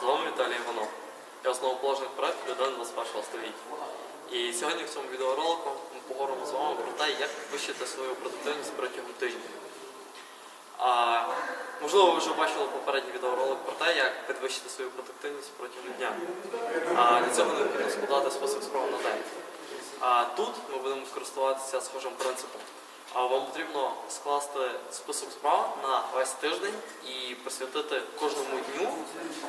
З вами Віталій Іванов. Я основоположник проекту людини 21 століття. І сьогодні в цьому відеоролику ми поговоримо з вами про те, як підвищити свою продуктивність протягом тижня. А, можливо, ви вже бачили попередній відеоролик про те, як підвищити свою продуктивність протягом дня. А, для цього необхідно складати список справ на день. А тут ми будемо користуватися схожим принципом. Вам потрібно скласти список справ на весь тиждень і присвятити кожному дню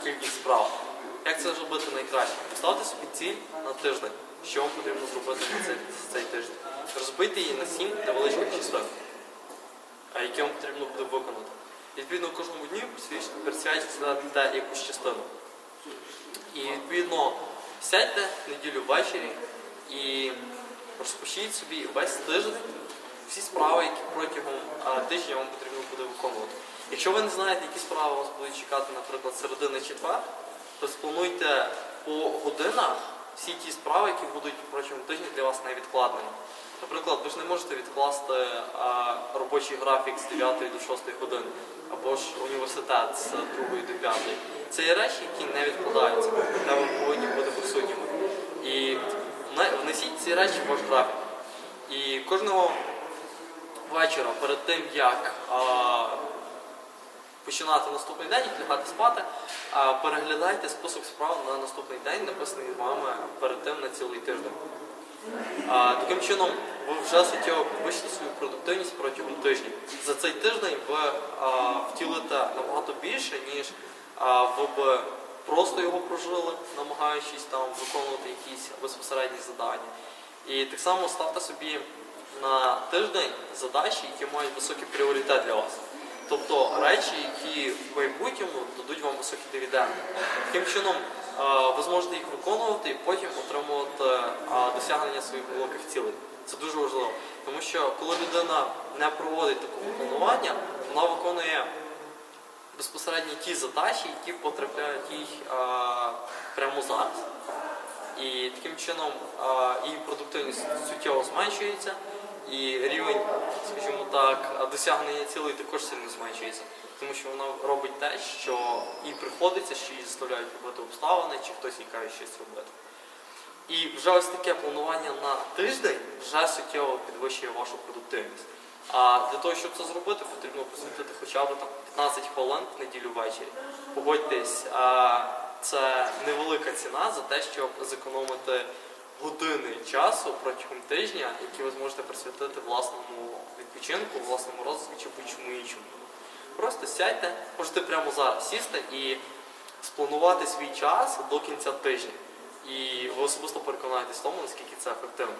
кількість справ. Як це зробити найкраще? Поставте собі ціль на тиждень, що вам потрібно зробити на цей, цей тиждень. Розбийте її на сім невеличких частин, які вам потрібно буде виконати. Відповідно кожному дню присвячте якусь частину. І відповідно сядьте неділю ввечері і розпишіть собі весь тиждень всі справи, які протягом а, тижня вам потрібно буде виконувати. Якщо ви не знаєте, які справи вас будуть чекати, наприклад, середини четвер, то сплануйте по годинах всі ті справи, які будуть протягом тижня для вас невідкладними. Наприклад, ви ж не можете відкласти а, робочий графік з 9 до 6 години, або ж університет з 2 до 5. Це є речі, які не відкладаються, де ви повинні бути присутніми. І внесіть ці речі в ваш графік. І кожного вечора перед тим, як а, починати наступний день і лягати спати, а, переглядайте список справ на наступний день, написаний вами перед тим на цілий тиждень. А, таким чином, ви вже суттєво підвищите свою продуктивність протягом тижня. За цей тиждень ви а, втілите набагато більше, ніж а, ви б просто його прожили, намагаючись там виконувати якісь безпосередні завдання. І так само ставте собі на тиждень задачі, які мають високий пріоритет для вас. Тобто речі, які в майбутньому дадуть вам високі дивіденди. Таким чином е, ви зможете їх виконувати і потім отримувати е, досягнення своїх великих цілей. Це дуже важливо. Тому що коли людина не проводить такого планування, вона виконує безпосередньо ті задачі, які потрапляють їй е, прямо зараз. І таким чином її продуктивність суттєво зменшується, і рівень, скажімо так, досягнення цілей також сильно зменшується. Тому що вона робить те, що їй приходиться, що її заставляють робити обставини, чи хтось їй каже щось робити. І вже ось таке планування на тиждень вже суттєво підвищує вашу продуктивність. А для того, щоб це зробити, потрібно присвятити хоча б там 15 хвилин в неділю ввечері. Погодьтесь, це невелика ціна за те, щоб зекономити години часу протягом тижня, які ви зможете присвятити власному відпочинку, власному розвитку чи будь-чому іншому. Просто сядьте, можете прямо зараз сісти і спланувати свій час до кінця тижня. І ви особисто переконаєтесь в тому, наскільки це ефективно.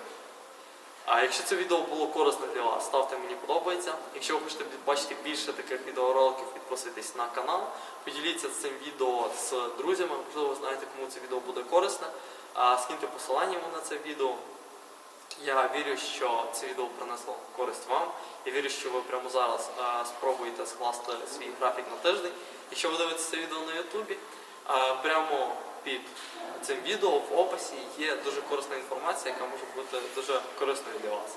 А якщо це відео було корисне для вас, ставте мені подобається. Якщо ви хочете бачити більше таких відеороликів, підписуйтесь на канал, поділіться цим відео з друзями, можливо, ви знаєте, кому це відео буде корисне. Скиньте посилання на це відео. Я вірю, що це відео принесло користь вам. Я вірю, що ви прямо зараз спробуєте скласти свій графік на тиждень. Якщо ви дивитеся це відео на Ютубі, прямо під цим відео в описі є дуже корисна інформація, яка може бути дуже корисною для вас.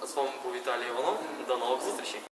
А з вами був Віталій Іванов. До нових зустрічей!